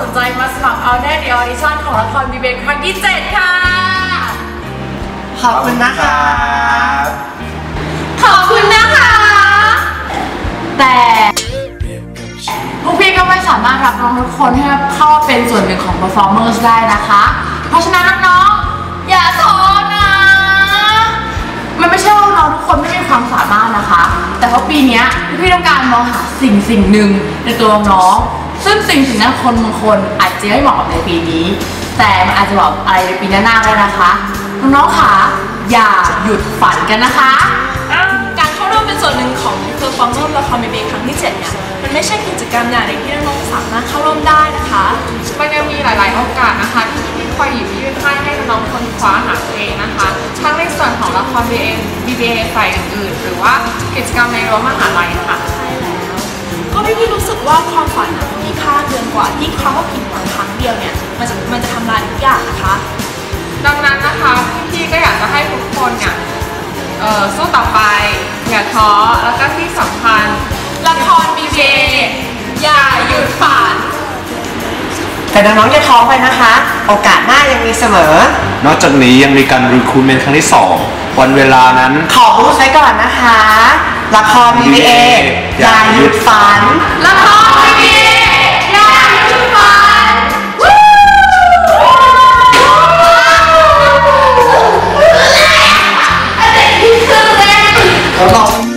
สนใจมาสมัครเอาแน่ในออดิชั่นของละครบีเบครั้งที่ 7 ค่ะ ขอบคุณนะคะ ขอบคุณนะคะ แต่พวกพี่ก็ไม่สามารถรับน้องทุกคนให้เข้ามาเป็นส่วนหนึ่งของ performers ได้นะคะ เพราะฉะนั้นน้องๆอย่าท้อนะ มันไม่ใช่ว่าน้องทุกคนไม่มีความสามารถนะคะ แต่เพราะปีเนี้ยพี่ต้องการมองหาสิ่งสิ่งหนึ่งในตัวน้องๆ ซึ่งสิ่งสิ่งนั้นคนบางคนอาจจะไม่เหมาะกับในปีนี้ แต่มันอาจจะเหมาะกับอะไรในปีหน้าๆได้นะคะน้องๆค่ะอย่าหยุดฝันกันนะคะ การเข้าร่วมเป็นส่วนหนึ่งของเพอร์ฟอร์มละครเบเบครั้งที่ 7 เนี่ย มันไม่ใช่กิจกรรมอย่างเดียวที่น้องๆสามารถเข้าร่วมได้นะคะมันยังมีหลายๆโอกาสนะคะ ที่พี่คอยหยิบยื่นให้ให้น้องๆคนคว้าหาตัวเองนะคะ ทั้งในส่วนของละคร BA BBA ฝ่ายอื่นๆ หรือว่ากิจกรรมในรั้วมหาลัยค่ะ ใช่แล้ว ก็พี่พี่รู้สึกว่าความฝันน่ะมันมีค่าเกินกว่าที่คำว่าผิดหวังครั้งเดียวเนี่ยมันจะมันจะทำลายทุกอย่างนะคะ ดังนั้นนะคะพี่ก็อยากจะให้ทุกคนเนี่ยเอ่อสู้ต่อไปอย่าท้อแล้วก็ที่สำคัญละคร BBA อย่าหยุดฝัน แต่น้องๆอย่าท้อไปนะคะ โอกาสหน้ายังมีเสมอ นอกจากนี้ยังมีการรีคูเมนครั้งที่ 2 วันเวลานั้น ขอบูสไว้ก่อนนะคะ ละคร BBA อย่าหยุดฝันละคร BBA 老大